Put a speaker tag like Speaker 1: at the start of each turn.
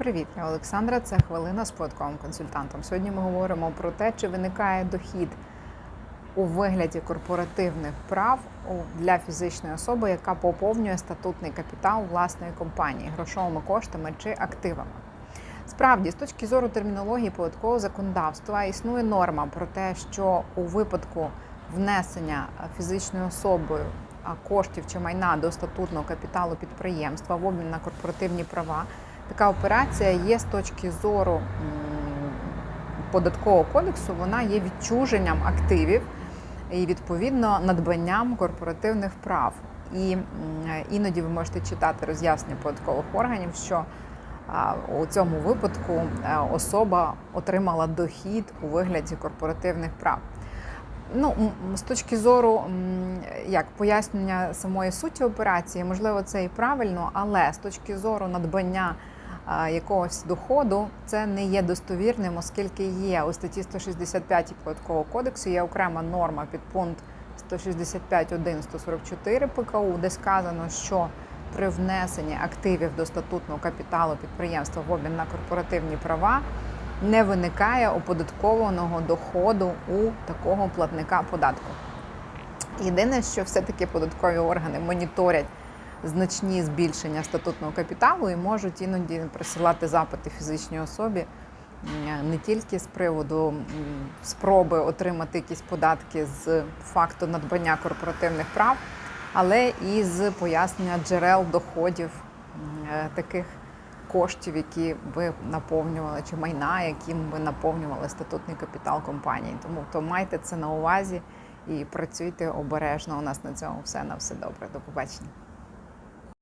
Speaker 1: Привіт, я Олександра. Це хвилина з податковим консультантом. Сьогодні ми говоримо про те, чи виникає дохід у вигляді корпоративних прав для фізичної особи, яка поповнює статутний капітал власної компанії грошовими коштами чи активами. Справді, з точки зору термінології податкового законодавства існує норма про те, що у випадку внесення фізичною особою коштів чи майна до статутного капіталу підприємства в обмін на корпоративні права, така операція є з точки зору податкового кодексу, вона є відчуженням активів і відповідно надбанням корпоративних прав. І іноді ви можете читати роз'яснення податкових органів, що у цьому випадку е, особа отримала дохід у вигляді корпоративних прав. Ну, з точки зору як пояснення самої суті операції, можливо, це і правильно, але з точки зору надбання якогось доходу це не є достовірним, оскільки є у статті 165 податкового кодексу є окрема норма під пункт 165.1 144 ПКУ, де сказано, що при внесенні активів до статутного капіталу підприємства в обмін на корпоративні права не виникає оподаткованого доходу у такого платника податку. Єдине, що все-таки податкові органи моніторять значні збільшення статутного капіталу і можуть іноді присилати запити фізичній особі не тільки з приводу спроби отримати якісь податки з факту надбання корпоративних прав, але і з пояснення джерел доходів е, таких коштів, які ви наповнювали, чи майна, яким ви наповнювали статутний капітал компанії. Тому то майте це на увазі і працюйте обережно. У нас на цьому все на все добре. До побачення.